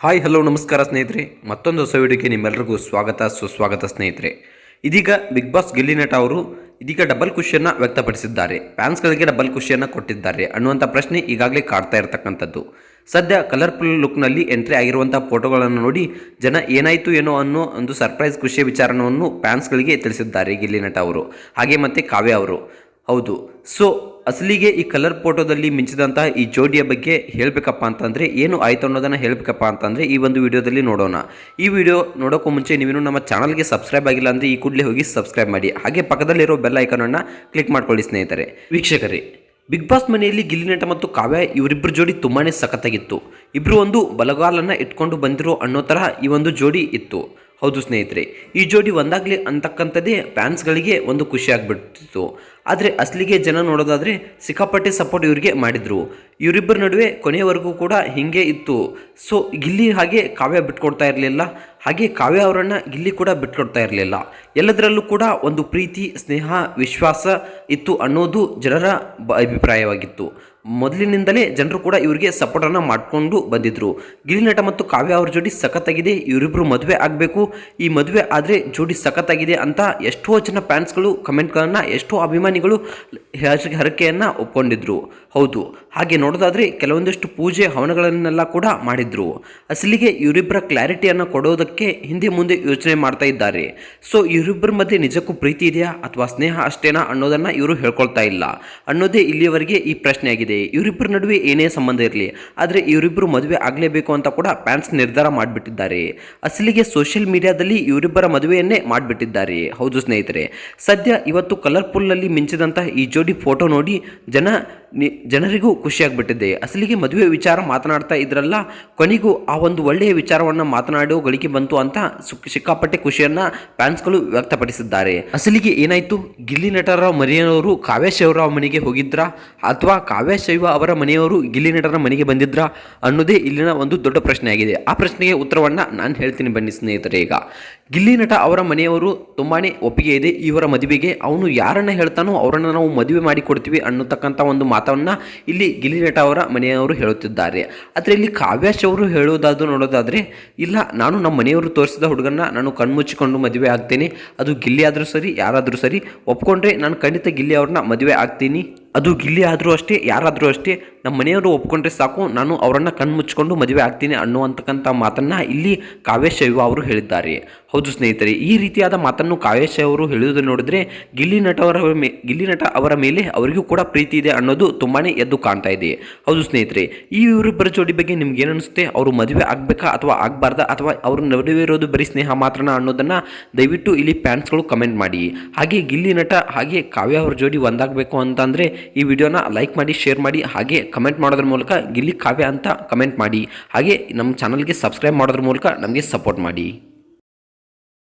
Hi, hello, ನಮಸ್ಕಾರ ಸ್ನೇಹಿತರೆ. ಮತ್ತೊಂದು ಹೊಸ ವಿಡಿಯೋಗೆ ನಿಮ್ಮೆಲ್ಲರಿಗೂ ಸ್ವಾಗತ, ಸುಸ್ವಾಗತ ಸ್ನೇಹಿತರೆ. ಇದೀಗ ಬಿಗ್ ಬಾಸ್ ಗಿಲ್ಲಿ ನಟ ಅವರು ಇದೀಗ ಡಬಲ್ ಖುಷಿಯನ್ನು ವ್ಯಕ್ತಪಡಿಸಿದ್ದಾರೆ. ಫ್ಯಾನ್ಸ್ಗಳಿಗೆ ಡಬಲ್ ಖುಷಿಯನ್ನು ಕೊಟ್ಟಿದ್ದಾರೆ ಅನ್ನುವಂಥ ಪ್ರಶ್ನೆ ಈಗಾಗಲೇ ಕಾಡ್ತಾ ಇರತಕ್ಕಂಥದ್ದು. ಸದ್ಯ ಕಲರ್ಫುಲ್ ಲುಕ್ನಲ್ಲಿ ಎಂಟ್ರಿ ಆಗಿರುವಂಥ ಫೋಟೋಗಳನ್ನು ನೋಡಿ ಜನ ಏನಾಯಿತು, ಏನೋ ಅನ್ನೋ ಒಂದು ಸರ್ಪ್ರೈಸ್ ಖುಷಿಯ ವಿಚಾರವನ್ನು ಫ್ಯಾನ್ಸ್ಗಳಿಗೆ ತಿಳಿಸಿದ್ದಾರೆ ಗಿಲ್ಲಿ ನಟ ಅವರು. ಹಾಗೆ ಮತ್ತು ಕಾವ್ಯ ಅವರು. ಹೌದು. ಸೊ ಅಸಲಿಗೆ ಈ ಕಲರ್ ಫೋಟೋದಲ್ಲಿ ಮಿಂಚಿದಂತಹ ಈ ಜೋಡಿಯ ಬಗ್ಗೆ ಹೇಳಬೇಕಪ್ಪ ಅಂತಂದರೆ ಏನು ಆಯಿತು ಅನ್ನೋದನ್ನು ಹೇಳಬೇಕಪ್ಪ ಅಂತಂದರೆ ಈ ಒಂದು ವಿಡಿಯೋದಲ್ಲಿ ನೋಡೋಣ. ಈ ವಿಡಿಯೋ ನೋಡೋಕ್ಕೂ ಮುಂಚೆ ನೀವೇನು ನಮ್ಮ ಚಾನಲ್ಗೆ ಸಬ್ಸ್ಕ್ರೈಬ್ ಆಗಿಲ್ಲ ಅಂದರೆ ಈ ಕೂಡಲೇ ಹೋಗಿ ಸಬ್ಸ್ಕ್ರೈಬ್ ಮಾಡಿ. ಹಾಗೆ ಪಕ್ಕದಲ್ಲಿರೋ ಬೆಲ್ ಐಕನನ್ನು ಕ್ಲಿಕ್ ಮಾಡ್ಕೊಳ್ಳಿ ಸ್ನೇಹಿತರೆ. ವೀಕ್ಷಕರೇ ಬಿಗ್ ಬಾಸ್ ಮನೆಯಲ್ಲಿ ಗಿಲ್ಲಿನಟ ಮತ್ತು ಕಾವ್ಯ ಇವರಿಬ್ಬರ ಜೋಡಿ ತುಂಬಾ ಸಖತ್ತಾಗಿತ್ತು. ಇಬ್ಬರು ಒಂದು ಬಲಗಾಲನ್ನು ಇಟ್ಕೊಂಡು ಬಂದಿರೋ ಅನ್ನೋ ತರಹ ಈ ಒಂದು ಜೋಡಿ ಇತ್ತು. ಹೌದು ಸ್ನೇಹಿತರೆ, ಈ ಜೋಡಿ ಒಂದಾಗಲಿ ಅಂತಕ್ಕಂಥದ್ದೇ ಫ್ಯಾನ್ಸ್ಗಳಿಗೆ ಒಂದು ಖುಷಿ ಆಗಿಬಿಡ್ತಿತ್ತು. ಆದರೆ ಅಸಲಿಗೆ ಜನ ನೋಡೋದಾದರೆ ಸಿಕ್ಕಾಪಟ್ಟೆ ಸಪೋರ್ಟ್ ಇವರಿಗೆ ಮಾಡಿದರು. ಇವರಿಬ್ಬರ ನಡುವೆ ಕೊನೆಯವರೆಗೂ ಕೂಡ ಹೀಗೆ ಇತ್ತು. ಸೊ ಗಿಲ್ಲಿ ಹಾಗೆ ಕಾವ್ಯ ಬಿಟ್ಕೊಡ್ತಾ ಇರಲಿಲ್ಲ. ಹಾಗೆ ಕಾವ್ಯ ಅವರನ್ನು ಗಿಲ್ಲಿ ಕೂಡ ಬಿಟ್ಕೊಡ್ತಾ ಇರಲಿಲ್ಲ. ಎಲ್ಲದರಲ್ಲೂ ಕೂಡ ಒಂದು ಪ್ರೀತಿ, ಸ್ನೇಹ, ವಿಶ್ವಾಸ ಇತ್ತು ಅನ್ನೋದು ಜನರ ಅಭಿಪ್ರಾಯವಾಗಿತ್ತು. ಮೊದಲಿನಿಂದಲೇ ಜನರು ಕೂಡ ಇವರಿಗೆ ಸಪೋರ್ಟನ್ನು ಮಾಡಿಕೊಂಡು ಬಂದಿದ್ದರು ಗಿಲ್ಲಿ ನಟ ಮತ್ತು ಕಾವ್ಯ ಅವ್ರ ಜೋಡಿ ಸಖತ್ತಾಗಿದೆ ಇವರಿಬ್ಬರು ಮದುವೆ ಆಗಬೇಕು. ಈ ಮದುವೆ ಆದರೆ ಜೋಡಿ ಸಖತ್ತಾಗಿದೆ ಅಂತ ಎಷ್ಟೋ ಜನ ಫ್ಯಾನ್ಸ್ಗಳು ಕಮೆಂಟ್ಗಳನ್ನು ಎಷ್ಟೋ ಅಭಿಮಾನಿಗಳು ಹರ- ಹರಕೆಯನ್ನು ಒಪ್ಕೊಂಡಿದ್ರು. ಹೌದು, ಹಾಗೆ ನೋಡೋದಾದರೆ ಕೆಲವೊಂದಿಷ್ಟು ಪೂಜೆ ಹವನಗಳನ್ನೆಲ್ಲ ಕೂಡ ಮಾಡಿದ್ರು. ಅಸಲಿಗೆ ಇವರಿಬ್ಬರ ಕ್ಲಾರಿಟಿಯನ್ನು ಕೊಡೋದಕ್ಕೆ ಹಿಂದೆ ಮುಂದೆ ಯೋಚನೆ ಮಾಡ್ತಾ ಇದ್ದಾರೆ. ಸೊ ಇವರಿಬ್ಬರ ಮಧ್ಯೆ ನಿಜಕ್ಕೂ ಪ್ರೀತಿ ಇದೆಯಾ ಅಥವಾ ಸ್ನೇಹ ಅಷ್ಟೇನಾ ಅನ್ನೋದನ್ನು ಇವರು ಹೇಳ್ಕೊಳ್ತಾ ಇಲ್ಲ. ಅನ್ನೋದೇ ಇಲ್ಲಿಯವರೆಗೆ ಈ ಪ್ರಶ್ನೆ ಆಗಿದೆ ಇವರಿಬ್ಬರ ನಡುವೆ ಏನೇ ಸಂಬಂಧ ಇರಲಿ, ಆದರೆ ಇವರಿಬ್ಬರು ಮದುವೆ ಆಗಲೇಬೇಕು ಅಂತ ಕೂಡ ಫ್ಯಾನ್ಸ್ ನಿರ್ಧಾರ ಮಾಡಿಬಿಟ್ಟಿದ್ದಾರೆ. ಅಸಲಿಗೆ ಸೋಷಿಯಲ್ ಮೀಡಿಯಾದಲ್ಲಿ ಇವರಿಬ್ಬರ ಮದುವೆಯನ್ನೇ ಮಾಡಿಬಿಟ್ಟಿದ್ದಾರೆ. ಹೌದು ಸ್ನೇಹಿತರೆ, ಸದ್ಯ ಇವತ್ತು ಕಲರ್ಫುಲ್ನಲ್ಲಿ ಮಿಂಚಿದಂತಹ ಈ ಜೋಡಿ ಫೋಟೋ ನೋಡಿ ಜನ ನಿ- ಜನರಿಗೂ ಖುಷಿಯಾಗಿಬಿಟ್ಟಿದ್ದೆ ಅಸಲಿಗೆ ಮದುವೆ ವಿಚಾರ ಮಾತನಾಡ್ತಾ ಇದ್ರಲ್ಲ, ಕೊನೆಗೂ ಆ ಒಂದು ಒಳ್ಳೆಯ ವಿಚಾರವನ್ನು ಮಾತನಾಡೋ ಗಳಿಕೆ ಬಂತು ಅಂತ ಸುಕ್- ಸಿಕ್ಕಾಪಟ್ಟೆ ಖುಷಿಯನ್ನು ಫ್ಯಾನ್ಸ್ಗಳು ವ್ಯಕ್ತಪಡಿಸಿದ್ದಾರೆ. ಅಸಲಿಗೆ ಏನಾಯಿತು? ಗಿಲ್ಲಿ ನಟರ ಮನೆಯವರು ಕಾವ್ಯ ಶಿವರಾವ್ ಮನೆಗೆ ಹೋಗಿದ್ರಾ? ಅಥವಾ ಕಾವ್ಯ ಶೈವ ಅವರ ಮನೆಯವರು ಗಿಲ್ಲಿ ನಟರ ಮನೆಗೆ ಬಂದಿದ್ರಾ? ಅನ್ನೋದೇ ಇಲ್ಲಿನ ಒಂದು ದೊಡ್ಡ ಪ್ರಶ್ನೆ ಆಗಿದೆ ಆ ಪ್ರಶ್ನೆಗೆ ಉತ್ತರವನ್ನು ನಾನು ಹೇಳ್ತೀನಿ ಬನ್ನಿ ಸ್ನೇಹಿತರೆ ಈಗ. ಗಿಲ್ಲಿ ನಟ ಅವರ ಮನೆಯವರು ತುಂಬಾ ಒಪ್ಪಿಗೆ ಇದೆ. ಇವರ ಮದುವೆಗೆ ಅವನು ಯಾರನ್ನ ಹೇಳ್ತಾನೋ ಅವರನ್ನು ನಾವು ಮದುವೆ ಮಾಡಿ ಕೊಡ್ತೀವಿ ಅನ್ನತಕ್ಕಂಥ ಒಂದು ಮಾತನ್ನು ಇಲ್ಲಿ ಗಿಲ್ಲಿ ನಟ ಅವರ ಮನೆಯವರು ಹೇಳುತ್ತಿದ್ದಾರೆ. ಆದರೆ ಇಲ್ಲಿ ಕಾವ್ಯಾಶ್ ಅವರು ಹೇಳೋದಾದ್ರು ನೋಡೋದಾದರೆ, ಇಲ್ಲ, ನಾನು ನಮ್ಮ ಮನೆಯವರು ತೋರಿಸಿದ ಹುಡುಗನ್ನ ನಾನು ಕಣ್ಮುಚ್ಚಿಕೊಂಡು ಮದುವೆ ಆಗ್ತೇನೆ. ಅದು ಗಿಲ್ಲಿ ಆದರೂ ಸರಿ, ಯಾರಾದರೂ ಸರಿ. ಒಪ್ಕೊಂಡ್ರೆ ನಾನು ಖಂಡಿತ ಗಿಲ್ಲಿ ಅವ್ರನ್ನ ಮದುವೆ ಆಗ್ತೀನಿ. ಅದು ಗಿಲ್ಲಿ ಆದರೂ ಅಷ್ಟೇ, ಯಾರಾದರೂ ಅಷ್ಟೇ. ನಮ್ಮ ಮನೆಯವರು ಒಪ್ಕೊಂಡ್ರೆ ಸಾಕು, ನಾನು ಅವರನ್ನು ಕಣ್ಮುಚ್ಕೊಂಡು ಮದುವೆ ಆಗ್ತೀನಿ ಅನ್ನುವಂತಕ್ಕಂಥ ಮಾತನ್ನು ಇಲ್ಲಿ ಕಾವ್ಯ ಶೈವ ಅವರು ಹೇಳಿದ್ದಾರೆ. ಹೌದು ಸ್ನೇಹಿತರೆ, ಈ ರೀತಿಯಾದ ಮಾತನ್ನು ಕಾವೇಶ್ ಅವರು ಹೇಳುವುದು ನೋಡಿದ್ರೆ ಗಿಲ್ಲಿ ನಟ ಅವರ ಮೇ, ಗಿಲ್ಲಿ ನಟ ಅವರ ಮೇಲೆ ಅವರಿಗೂ ಕೂಡ ಪ್ರೀತಿ ಇದೆ ಅನ್ನೋದು ತುಂಬಾ ಎದ್ದು ಕಾಣ್ತಾ ಇದೆ. ಹೌದು ಸ್ನೇಹಿತರೆ, ಈ ಇವರಿಬ್ಬರ ಜೋಡಿ ಬಗ್ಗೆ ನಿಮ್ಗೆ ಏನು ಅನಿಸುತ್ತೆ? ಅವರು ಮದುವೆ ಆಗಬೇಕಾ ಅಥವಾ ಆಗಬಾರ್ದ? ಅಥವಾ ಅವರು ನಡುವೆ ಇರೋದು ಬರೀ ಸ್ನೇಹ ಮಾತ್ರನ ಅನ್ನೋದನ್ನು ದಯವಿಟ್ಟು ಇಲ್ಲಿ ಫ್ಯಾನ್ಸ್ಗಳು ಕಮೆಂಟ್ ಮಾಡಿ. ಹಾಗೆ ಗಿಲ್ಲಿ ನಟ, ಹಾಗೆ ಕಾವ್ಯ ಅವ್ರ ಜೋಡಿ ಒಂದಾಗಬೇಕು ಅಂತಂದರೆ ಈ ವಿಡಿಯೋನ ಲೈಕ್ ಮಾಡಿ, ಶೇರ್ ಮಾಡಿ, ಹಾಗೆ ಕಮೆಂಟ್ ಮಾಡೋದ್ರ ಮೂಲಕ ಗಿಲ್ಲಿ ಕಾವ್ಯ ಅಂತ ಕಮೆಂಟ್ ಮಾಡಿ. ಹಾಗೆ ನಮ್ಮ ಚಾನಲ್ಗೆ ಸಬ್ಸ್ಕ್ರೈಬ್ ಮಾಡೋದ್ರ ಮೂಲಕ ನಮಗೆ ಸಪೋರ್ಟ್ ಮಾಡಿ.